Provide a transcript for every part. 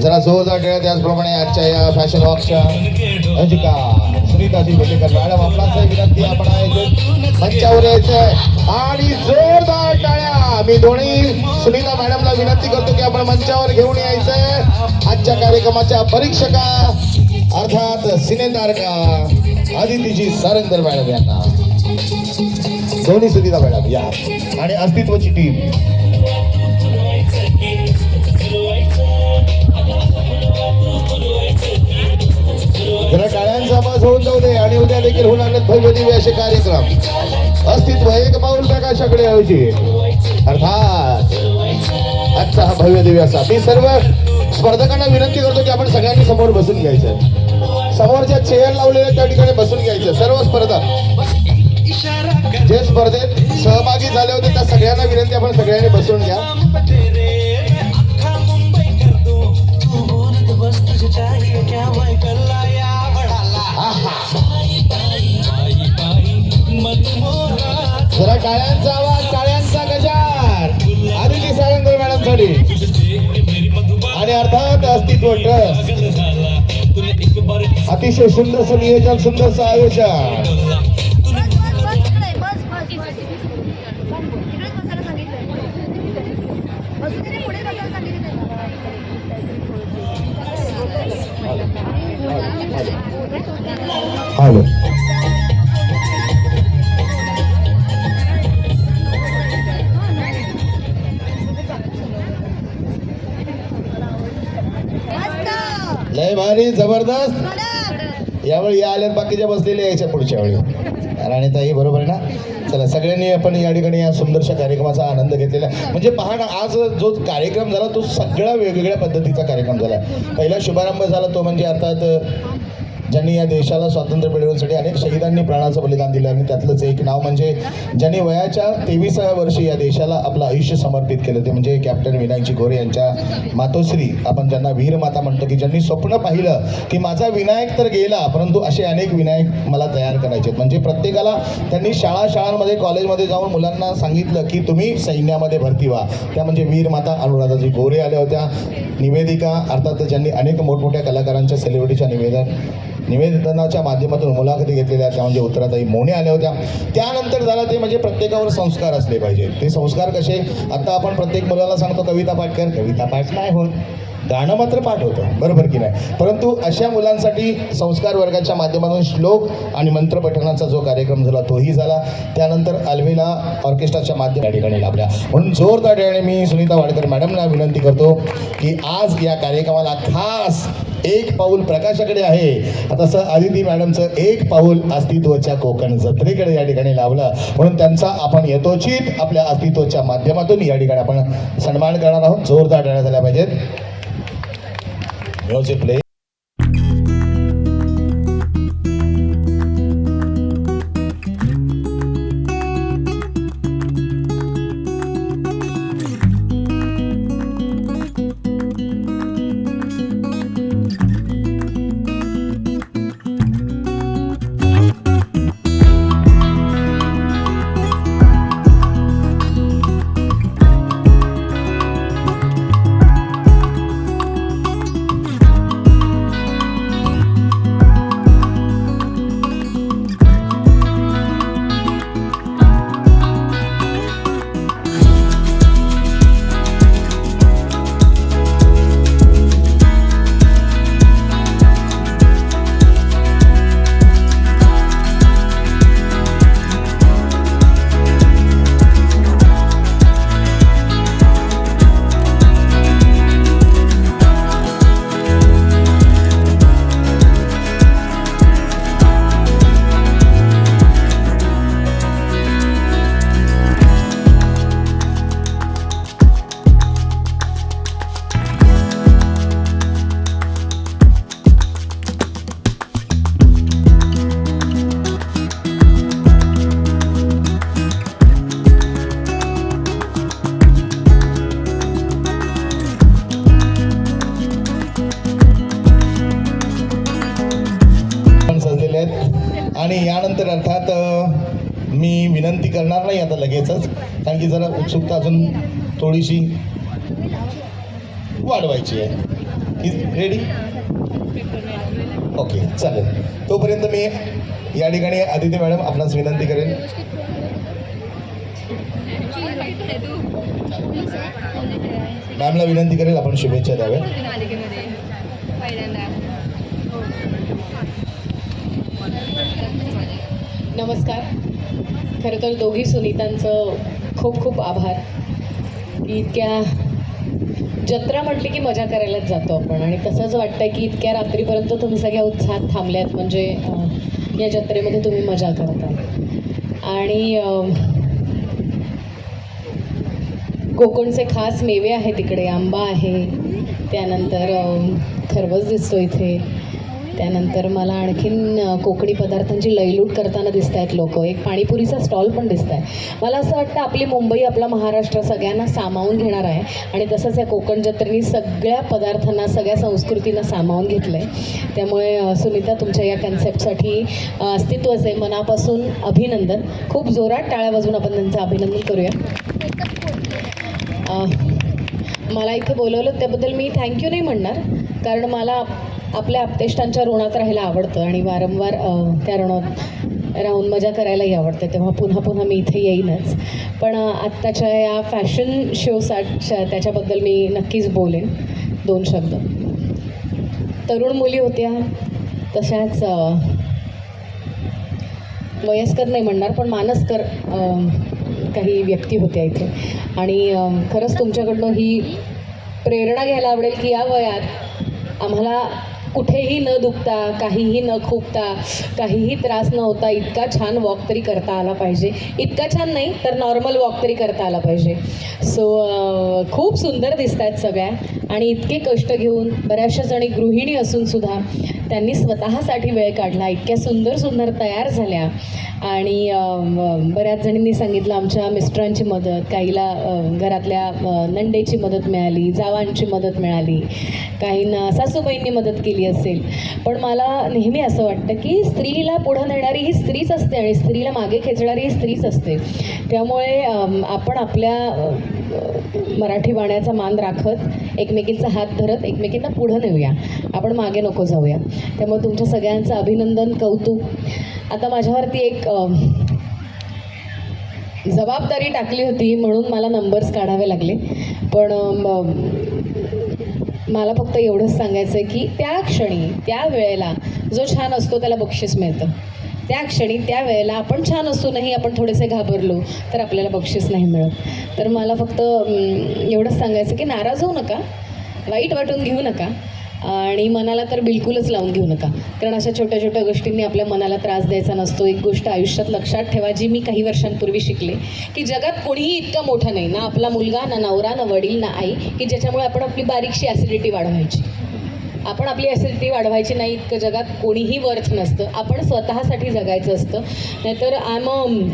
जरा जोरदार खेळ त्याचप्रमाणे आजच्या या फॅशन वॉकच्या अंजिका सुनीताजी भेटेकर मॅडम आपला विनंती आपण मंचावर यायचंय. आणि जोरदार टाळ्या. मी दोन्ही सुनीता मॅडमला विनंती करतो की आपण मंचावर घेऊन यायचंय. आजच्या कार्यक्रमाच्या परीक्षका अर्थात सिनेतारका आदितीजी सारंगर मॅडम यांना. दोन्ही सुनीता मॅडम या. आणि अस्तित्वाची टीम कार्यक्रम. अस्तित्व एक पाऊल प्रकाशाकडे ऐवजी अर्थात आजचा हा भव्य दिव्य असा मी सर्व स्पर्धकांना विनंती करतो की आपण सगळ्यांनी समोर बसून घ्यायचं. समोरच्या चेअर लावलेल्या त्या ठिकाणी बसून घ्यायचं. सर्व स्पर्धक जे स्पर्धेत सहभागी झाले होते त्या सगळ्यांना विनंती आपण सगळ्यांनी बसून घ्या. आहा. टाळ्यांचा आवाज टाळ्यांचा गजार. आदिती सारंगर मॅडमसाठी आणि अर्थात अस्तित्व ट्रस्ट. अतिशय सुंदरसं नियोजन सुंदरसं आयोजन. बस लय भारी जबरदस्त. यावेळी या आल्यात बाकीच्या बसलेल्या यायच्या पुढच्या वेळी. आणि ताई बरोबर आहे ना? चला सगळ्यांनी आपण या ठिकाणी या सुंदरशा कार्यक्रमाचा आनंद घेतलेला. म्हणजे पहा ना आज जो कार्यक्रम झाला तो सगळा वेगवेगळ्या पद्धतीचा कार्यक्रम झाला पहिला शुभारंभ झाला तो म्हणजे अर्थात ज्यांनी या देशाला स्वातंत्र्य मिळवण्यासाठी अनेक शहीदांनी प्राणाचं बलिदान दिलं आणि त्यातलंच एक नाव म्हणजे ज्यांनी वयाच्या तेविसाव्या वर्षी या देशाला आपलं आयुष्य समर्पित केलं ते म्हणजे कॅप्टन विनायकजी गोरे यांच्या मातोश्री. आपण ज्यांना वीरमाता म्हणतो की ज्यांनी स्वप्न पाहिलं की माझा विनायक तर गेला परंतु असे अनेक विनायक मला तयार करायचे आहेत. म्हणजे प्रत्येकाला त्यांनी शाळा शाळांमध्ये कॉलेजमध्ये जाऊन मुलांना सांगितलं की तुम्ही सैन्यामध्ये भरती व्हा. त्या म्हणजे वीरमाता अनुराधाजी गोरे आल्या होत्या. निवेदिका अर्थात ज्यांनी अनेक मोठमोठ्या कलाकारांच्या सेलिब्रिटीच्या निवेदन निवेदनाच्या माध्यमातून मुलाखती घेतलेल्या त्या म्हणजे उत्तराताई मोने आल्या होत्या. त्यानंतर झाला ते म्हणजे प्रत्येकावर संस्कार असले पाहिजे. ते संस्कार कसे? आता आपण प्रत्येक मुलाला सांगतो कविता पाठ कर कविता पाठ नाही होत. गाणं मात्र पाठ होतं. बरोबर की नाही? परंतु अशा मुलांसाठी संस्कार वर्गाच्या माध्यमातून श्लोक आणि मंत्रपठणाचा जो कार्यक्रम झाला तोही झाला. त्यानंतर अल्वेला ऑर्केस्ट्राच्या माध्यम या ठिकाणी लाभल्या. म्हणून जोरदार मी सुनीता वाडकर मॅडमना विनंती करतो की आज या कार्यक्रमाला खास एक पाऊल प्रकाशाकडे आहे. तसं आदिती मॅडमचं एक पाऊल अस्तित्वच्या कोकण जत्रेकडे या ठिकाणी लावलं. म्हणून त्यांचा आपण यथोचित आपल्या अस्तित्वाच्या माध्यमातून या ठिकाणी आपण सन्मान करणार आहोत. जोरदार टाळ्या झाल्या पाहिजेत. प्ले लगेचच कारण की जरा उत्सुकता अजून थोडीशी वाढवायची आहे. रेडी ओके चालेल. तोपर्यंत मी या ठिकाणी आदित्य मॅडम आपणास विनंती करेन. मॅमला विनंती करेल आपण शुभेच्छा द्याव्या नमस्कार. खरं तर दोघी सुनीतांचं खूप खूप आभार. की इतक्या जत्रा म्हटली की मजा करायलाच जातो आपण. आणि तसंच वाटतं की इतक्या रात्रीपर्यंत तुम्ही सगळ्या उत्साहात थांबल्यात म्हणजे या जत्रेमध्ये तुम्ही मजा करता आणि कोकणचे खास मेवे आहेत तिकडे आंबा आहे त्यानंतर अं, खरवस दिसतो इथे. त्यानंतर मला आणखीन कोकणी पदार्थांची लयलूट करताना दिसत आहेत लोक. एक पाणीपुरीचा स्टॉल पण दिसत आहे मला असं वाटतं आपली मुंबई आपला महाराष्ट्र सगळ्यांना सामावून घेणार आहे. आणि तसंच या कोकण जत्रेनी सगळ्या पदार्थांना सगळ्या संस्कृतींना सामावून घेतलं आहे त्यामुळे सुनीता तुमच्या या कन्सेप्टसाठी अस्तित्वच आहे. मनापासून अभिनंदन. खूप जोरात टाळ्या वाजून आपण त्यांचं अभिनंदन करूया. मला इथे बोलवलं त्याबद्दल मी थँक्यू नाही म्हणणार. कारण मला आपल्या आपतेष्टांच्या ऋणात राहायला आवडतं आणि वारंवार त्या ऋणात राहून मजा करायलाही आवडते. तेव्हा पुन्हा पुन्हा मी इथे येईनच. पण आत्ताच्या या फॅशन शोसाठी त्याच्याबद्दल मी नक्कीच बोलेन. दोन शब्द. तरुण मुली होत्या तशाच वयस्कर नाही म्हणणार पण मानसकर काही व्यक्ती होत्या इथे. आणि खरंच तुमच्याकडनं ही प्रेरणा घ्यायला आवडेल की या वयात आम्हाला कुठेही न दुखता काहीही न खुपता काहीही त्रास न होता इतका छान वॉक तरी करता आला पाहिजे. इतका छान नाही तर नॉर्मल वॉक तरी करता आला पाहिजे. सो खूप सुंदर दिसत आहेत सगळ्या आणि इतके कष्ट घेऊन बऱ्याचशा जणी गृहिणी असून सुद्धा त्यांनी स्वतःसाठी वेळ काढला. इतक्या सुंदर सुंदर तयार झाल्या. आणि बऱ्याच जणींनी सांगितलं आमच्या मिस्टरांची मदत काहीला घरातल्या नंडेची मदत मिळाली जावांची मदत मिळाली काहींना सासूबाईंनी मदत केली असेल. पण मला नेहमी असं वाटतं की स्त्रीला पुढं नेणारी ही स्त्रीच असते आणि स्त्रीला मागे खेचणारी ही स्त्रीच असते. त्यामुळे आपण आपल्या मराठी बाण्याचा मान राखत एकमेकींचा हात धरत एकमेकींना पुढं नेऊया. आपण मागे नको जाऊया. त्यामुळे तुमच्या सगळ्यांचं अभिनंदन कौतुक. आता माझ्यावरती एक जबाबदारी टाकली होती म्हणून मला नंबर्स काढावे लागले. पण मला फक्त एवढंच सांगायचं आहे की त्या क्षणी त्या वेळेला जो छान असतो त्याला बक्षीस मिळतं. त्या क्षणी त्या वेळेला आपण छान असूनही आपण थोडेसे घाबरलो तर आपल्याला बक्षीस नाही मिळत. तर मला फक्त एवढंच सांगायचं की नाराज होऊ नका वाईट वाटून घेऊ नका. आणि मनाला तर बिलकुलच लावून घेऊ नका. कारण अशा छोट्या छोट्या गोष्टींनी आपल्या मनाला त्रास द्यायचा नसतो. एक गोष्ट आयुष्यात लक्षात ठेवा जी मी काही वर्षांपूर्वी शिकले की जगात कोणीही इतका मोठा नाही ना आपला मुलगा ना नवरा ना वडील ना आई की ज्याच्यामुळे आपण आपली बारीकशी ॲसिडिटी वाढवायची. आपण आपली ॲसिडिटी वाढवायची नाही इतकं जगात कोणीही वर्थ नसतं. आपण स्वतःसाठी जगायचं असतं. नाहीतर I am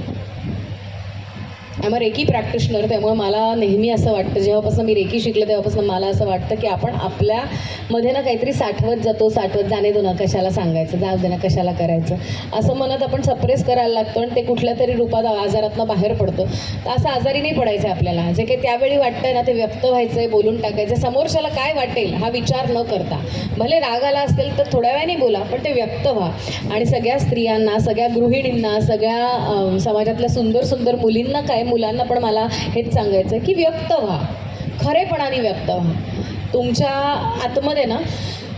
I am reiki practitioner त्यामुळे मला नेहमी असं वाटतं जेव्हापासून मी रेकी शिकले तेव्हापासून मला असं वाटतं की आपण आपल्यामध्ये ना काहीतरी साठवत जातो साठवत जाणे दो ना कशाला सांगायचं जाऊ दे ना कशाला करायचं. असं म्हणत आपण सप्रेस करायला लागतो आणि ते कुठल्या तरी रूपात आजारातनं बाहेर पडतं. तर असं आजारी नाही पडायचं आपल्याला. जे काही त्यावेळी वाटतंय ना ते व्यक्त व्हायचं आहे बोलून टाकायचं समोरच्याला काय वाटेल हा विचार न करता. भले राग आला असेल तर थोड्या वेळाने बोला पण ते व्यक्त व्हा. आणि सगळ्या स्त्रियांना सगळ्या गृहिणींना सगळ्या समाजातल्या सुंदर सुंदर मुलींना काय मुलांना पण मला हेच सांगायचं आहे की व्यक्त व्हा. खरेपणाने व्यक्त व्हा. तुमच्या आतमध्ये ना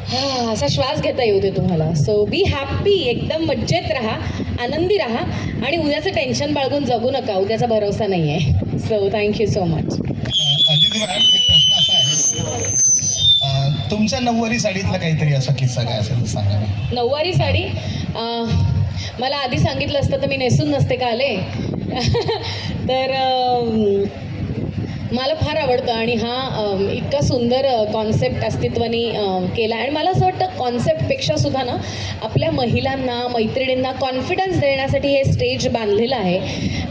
हा असा श्वास घेता येऊ दे तुम्हाला. सो बी हॅप्पी एकदम मज्जेत राहा. आनंदी राहा. आणि उद्याचं टेन्शन बाळगून जगू नका. उद्याचा भरोसा नाही आहे सो थँक्यू सो मच तुमच्या नऊवारी साडीतला काहीतरी असा किस्सा काय असेल सांगा. नऊवारी साडी? मला आधी सांगितलं असतं तर मी नेसून नसते का आले? तर मला फार आवडतं आणि हा इतका सुंदर कॉन्सेप्ट अस्तित्वाने केला. आणि मला असं वाटतं कॉन्सेप्टपेक्षा सुद्धा ना आपल्या महिलांना मैत्रिणींना कॉन्फिडन्स देण्यासाठी हे स्टेज बांधलेलं आहे.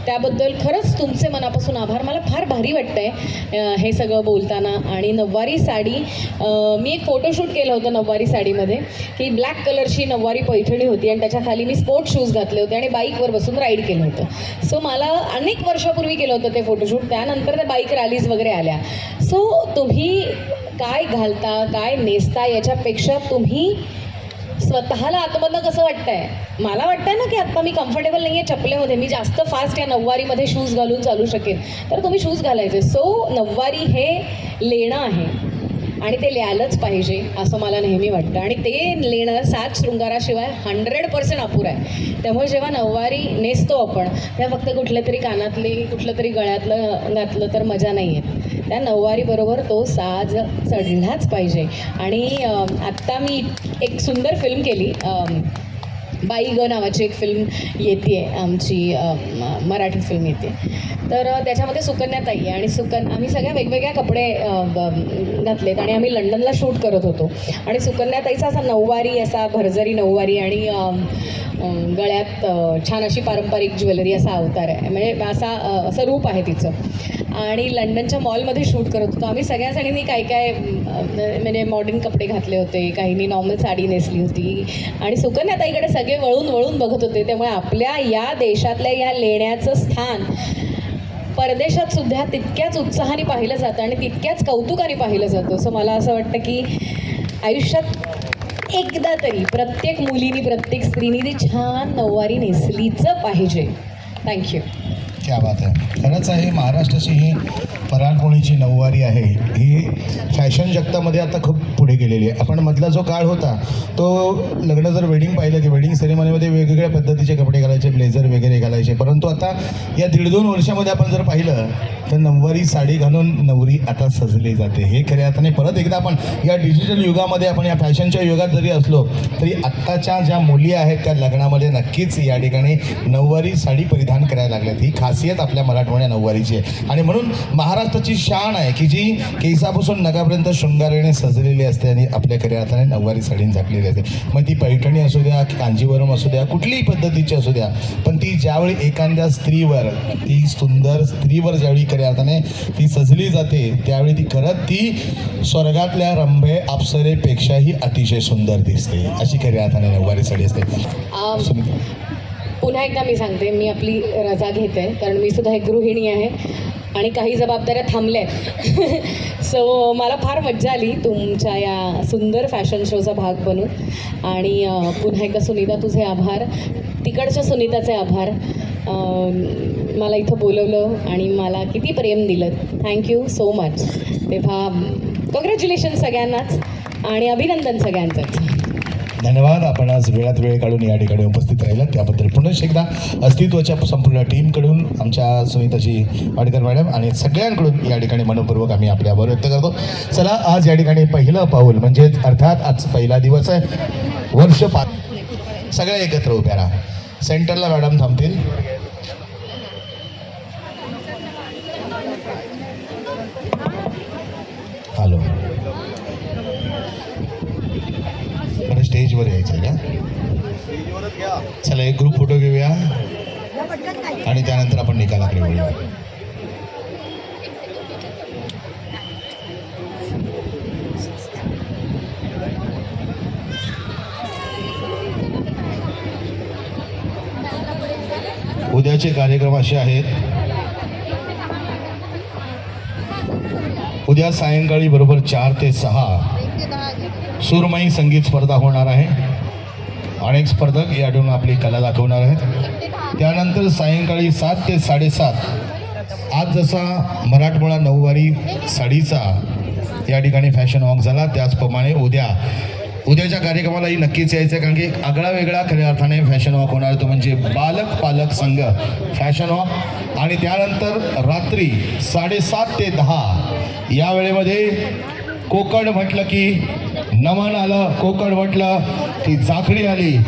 त्याबद्दल खरंच तुमचे मनापासून आभार. मला फार भारी वाटतं आहे हे सगळं बोलताना. आणि नऊवारी साडी मी एक फोटोशूट केलं होतं नऊवारी साडीमध्ये की ब्लॅक कलरची नऊवारी पैठणी होती आणि त्याच्याखाली मी स्पोर्ट शूज घातले होते आणि बाईकवर बसून राईड केलं होतं. सो मला अनेक वर्षापूर्वी केलं होतं ते फोटोशूट त्यानंतर त्या बाईक रॅलीज वगैरे आल्या. सो तुम्ही काय घालता काय नेसता याच्यापेक्षा तुम्ही स्वतःला आतमधनं कसं वाटतंय? मला वाटतंय ना की आत्ता मी कम्फर्टेबल नाही आहे चपलेमध्ये मी जास्त फास्ट या नऊवारीमध्ये शूज घालून चालू शकेन. तर तुम्ही शूज घालायचे. सो नऊवारी हे लेणं आहे. आणि ते लिहायलाच पाहिजे असं मला नेहमी वाटतं. आणि ते लिहिणं सात शृंगाराशिवाय हंड्रेड पर्सेंट अपूर आहे. त्यामुळे जेव्हा नऊवारी नेसतो आपण तेव्हा फक्त कुठल्या तरी कानातली कुठलं तरी गळ्यातलं घातलं तर मजा नाही येत. त्या नऊवारीबरोबर तो साज चढलाच पाहिजे. आणि आत्ता मी एक सुंदर फिल्म केली बाई ग नावाची एक फिल्म येते आमची म- मराठी फिल्म येते. तर त्याच्यामध्ये सुकन्याताई आहे आणि सुकन आम्ही सगळ्या वेगवेगळ्या कपडे घातलेत आणि आम्ही लंडनला शूट करत होतो. आणि सुकन्याताईचा असा नऊवारी असा भरजरी नऊवारी आणि गळ्यात छान अशी पारंपरिक ज्वेलरी असा अवतार आहे. म्हणजे असा असं रूप आहे तिचं. आणि लंडनच्या मॉलमध्ये शूट करत होतो. आम्ही सगळ्या जणींनी काय काय म्हणजे मॉडर्न कपडे घातले होते काहींनी नॉर्मल साडी नेसली होती. आणि सुकन्याताईकडे सगळे वळून वळून बघत होते. त्यामुळे आपल्या या देशातल्या या लेण्याचं स्थान परदेशात सुद्धा तितक्याच उत्साहाने पाहिलं जातं आणि तितक्याच कौतुकाने पाहिलं जातं. सो मला असं वाटतं की आयुष्यात एकदा तरी प्रत्येक मुलीनी प्रत्येक स्त्रीनी ती छान नऊवारी नेसलीच पाहिजे. थँक्यू क्या बात आहे खरंच आहे महाराष्ट्राची ही पराणपोळीची नऊवारी आहे. ही फॅशन जगतामध्ये आता खूप पुढे गेलेली आहे. आपण मधला जो काळ होता तो लग्न जर वेडिंग पाहिलं की वेडिंग सेरेमनीमध्ये वेगवेगळ्या पद्धतीचे कपडे घालायचे ब्लेझर वगैरे घालायचे परंतु आता या दीड दोन वर्षामध्ये आपण जर पाहिलं तर नऊवारी साडी घालून नवरी आता सजली जाते. हे खऱ्या अर्थाने परत एकदा आपण या डिजिटल युगामध्ये आपण या फॅशनच्या युगात जरी असलो तरी आत्ताच्या ज्या मुली आहेत त्या लग्नामध्ये नक्कीच या ठिकाणी नऊवारी साडी परिधान करायला लागल्यात. ही खास खासियत आपल्या मराठवाड्या नऊवारीची. आहे आणि म्हणून महाराष्ट्राची शान आहे की जी केसापासून नगापर्यंत शृंगाराने सजलेली असते आणि आपल्या खऱ्या अर्थाने नऊवारी साडीने झाकलेली असते. मग ती पैठणी असू द्या कांजीवरम असू द्या कुठलीही पद्धतीची असू द्या पण ती ज्यावेळी एखाद्या स्त्रीवर ती सुंदर स्त्रीवर ज्यावेळी खऱ्या अर्थाने ती सजली जाते त्यावेळी ती खरंच ती स्वर्गातल्या रंभे अप्सरेपेक्षाही अतिशय सुंदर दिसते. अशी खऱ्या अर्थाने नऊवारी साडी असते. पुन्हा एकदा मी सांगते मी आपली रजा घेते कारण मी सुद्धा एक गृहिणी आहे आणि काही जबाबदाऱ्या थांबल्या आहेत. सो मला फार मज्जा आली तुमच्या या सुंदर फॅशन शोचा भाग बनून. आणि पुन्हा एकदा सुनीता तुझे आभार. तिकडच्या सुनीताचे आभार. मला इथं बोलवलं आणि मला किती प्रेम दिलं. थँक्यू सो मच तेव्हा कॉंग्रॅच्युलेशन सगळ्यांनाच आणि अभिनंदन सगळ्यांचंच धन्यवाद. आपण आज वेळात वेळ काढून या ठिकाणी उपस्थित राहिला त्याबद्दल पुन्हा एकदा अस्तित्वाच्या संपूर्ण टीमकडून आमच्या सुनीताजी वाडेकर मॅडम आणि सगळ्यांकडून या ठिकाणी मनपूर्वक आम्ही आपले आभार व्यक्त करतो. चला आज या ठिकाणी पहिलं पाऊल म्हणजेच अर्थात आज पहिला दिवस आहे. वर्ष पाच सगळ्या एकत्र उभ्या राहा. सेंटरला मॅडम थांबतील. स्टेजवर यायचं आहे का? चला एक ग्रुप फोटो घेऊया. आणि त्यानंतर आपण निकालाकडे बोलूया उद्याचे कार्यक्रम असे आहेत. उद्या सायंकाळी बरोबर चार ते सहा. सुरमयी संगीत स्पर्धा होणार आहे. अनेक स्पर्धक यातून आपली कला दाखवणार आहेत. त्यानंतर सायंकाळी सात ते साडेसात आज जसा मराठमोळा नऊवारी साडीचा या ठिकाणी फॅशन वॉक झाला त्याचप्रमाणे उद्या उद्याच्या कार्यक्रमालाही नक्कीच यायचं आहे कारण की आगळा वेगळा खऱ्या अर्थाने फॅशन वॉक होणार तो म्हणजे बालक पालक संघ फॅशन वॉक. आणि त्यानंतर रात्री साडेसात ते दहा या वेळेमध्ये कोकण म्हटलं की नमन आलं कोकण म्हटलं ती झाकडी आली.